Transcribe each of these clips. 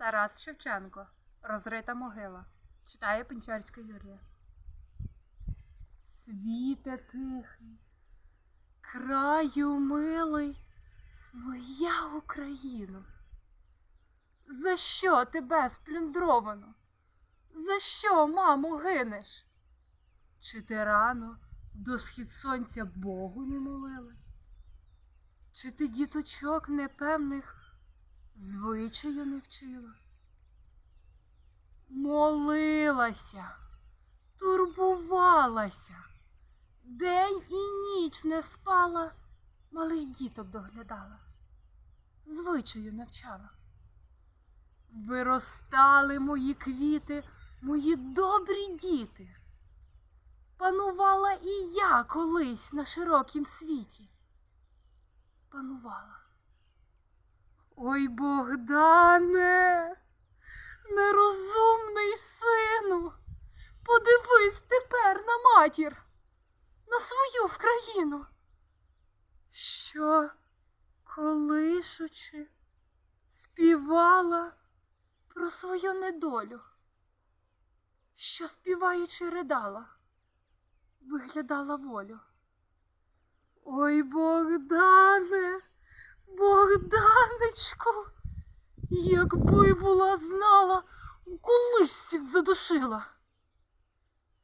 Тарас Шевченко. Розрита могила. Читає Пенчарська Юрія. Світе тихий, краю милий, моя Україно. За що тебе сплюндровано? За що, мамо, гинеш? Чи ти рано до схід сонця Богу не молилась? Чи ти діточок непевних звичаю не вчила? Молилася, турбувалася, день і ніч не спала, малих діток доглядала, звичаю навчала. Виростали мої квіти, мої добрі діти. Панувала і я колись на широкім світі. Панувала. Ой, Богдане, нерозумний сину, подивись тепер на матір, на свою вкраїну, що, колишучи, співала про свою недолю, що співаючи ридала, виглядала волю. Ой, Богдане, Богданечку, якби була знала, у колисці задушила,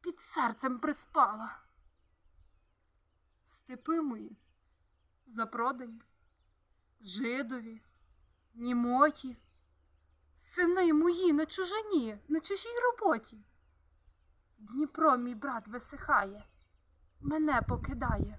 під серцем приспала. Степи мої запродані, жидові, німоті, сини мої на чужині, на чужій роботі. Дніпро, мій брат, висихає, мене покидає,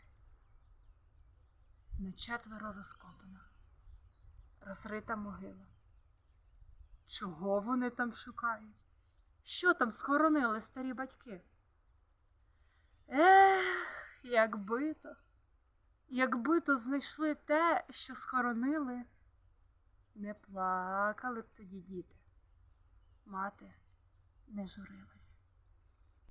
На четверо розкопана, розрита могила. Чого вони там шукають? Що там схоронили старі батьки? Ех, якби то, якби то знайшли те, що схоронили, не плакали б тоді діти. Мати не журилась.